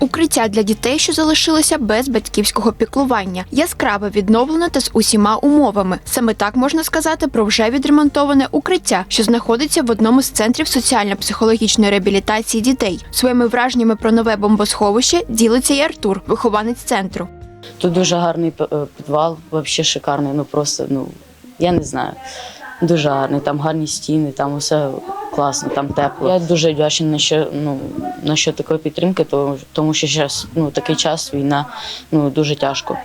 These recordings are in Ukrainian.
Укриття для дітей, що залишилося без батьківського піклування, яскраве відновлено та з усіма умовами. Саме так можна сказати про вже відремонтоване укриття, що знаходиться в одному з центрів соціально-психологічної реабілітації дітей. Своїми враженнями про нове бомбосховище ділиться і Артур, вихованець центру. Тут дуже гарний е, підвал, взагалі шикарний. Ну просто, ну я не знаю. Дуже гарний, там гарні стіни, там усе класно, там тепло. Я дуже вдячна на що ну на що такої підтримки, тому, тому що зараз ну такий час, війна, ну дуже тяжко.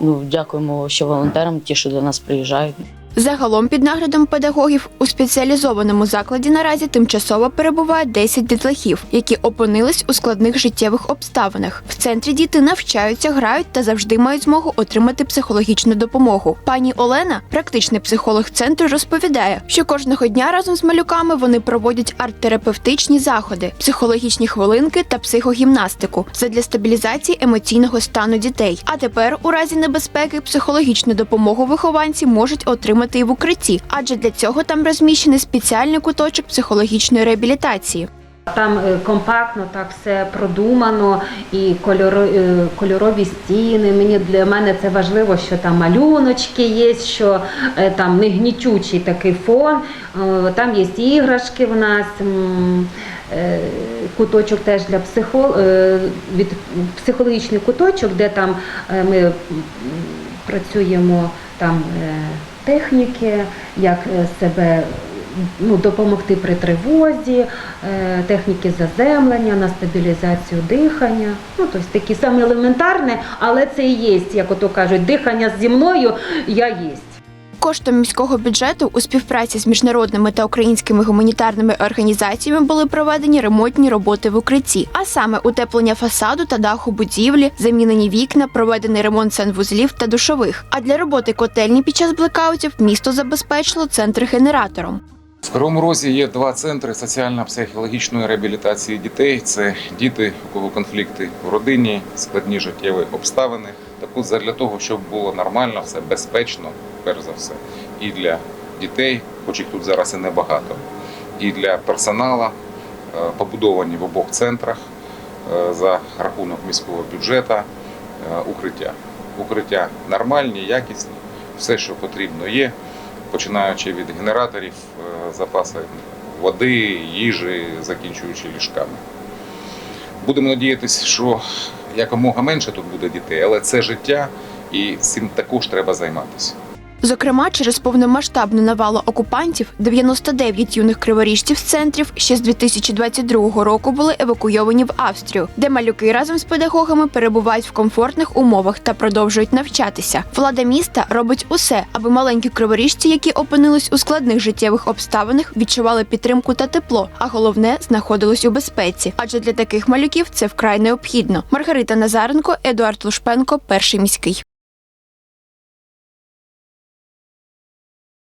Ну дякуємо ще волонтерам, ті, що до нас приїжджають. Загалом під наглядом педагогів у спеціалізованому закладі наразі тимчасово перебуває 10 дітлахів, які опинились у складних життєвих обставинах. В центрі діти навчаються, грають та завжди мають змогу отримати психологічну допомогу. Пані Олена, практичний психолог центру, розповідає, що кожного дня разом з малюками вони проводять арт-терапевтичні заходи, психологічні хвилинки та психогімнастику задля стабілізації емоційного стану дітей. А тепер, у разі небезпеки, психологічну допомогу вихованці можуть отримати і в укритті, адже для цього там розміщений спеціальний куточок психологічної реабілітації. Там е, компактно так все продумано, і кольоро, е, кольорові стіни. Мені для мене це важливо, що там малюночки є, що е, там не гнітючий такий фон. Там є іграшки в нас. Куточок теж для психо, е, від психологічний куточок, де там ми працюємо там техніки, як е, себе ну, допомогти при тривозі, е, техніки заземлення, на стабілізацію дихання. Ну, тобто такі саме елементарне, але це і є, як ото кажуть, дихання зі мною я єсть. Коштом міського бюджету у співпраці з міжнародними та українськими гуманітарними організаціями були проведені ремонтні роботи в укритті, а саме утеплення фасаду та даху будівлі, замінені вікна, проведений ремонт санвузлів та душових. А для роботи котельні під час блекаутів місто забезпечило центр генератором. В Кривому Розі є два центри соціально-психологічної реабілітації дітей. Це діти, у кого конфлікти в родині, складні життєві обставини. Так для того, щоб було нормально, все безпечно, перш за все, і для дітей, хоч їх тут зараз і небагато, і для персоналу, е, побудовані в обох центрах е, за рахунок міського бюджету е, укриття. Укриття нормальні, якісні, все, що потрібно, є починаючи від генераторів, е, запаси води, їжі, закінчуючи ліжками. Будемо надіятися, що якомога менше тут буде дітей, але це життя, і цим також треба займатися. Зокрема, через повномасштабну навалу окупантів 99 юних криворіжців з центрів ще з 2022 року були евакуйовані в Австрію, де малюки разом з педагогами перебувають в комфортних умовах та продовжують навчатися. Влада міста робить усе, аби маленькі криворіжці, які опинились у складних життєвих обставинах, відчували підтримку та тепло, а головне знаходились у безпеці. Адже для таких малюків це вкрай необхідно. Маргарита Назаренко, Едуард Лушпенко, перший міський.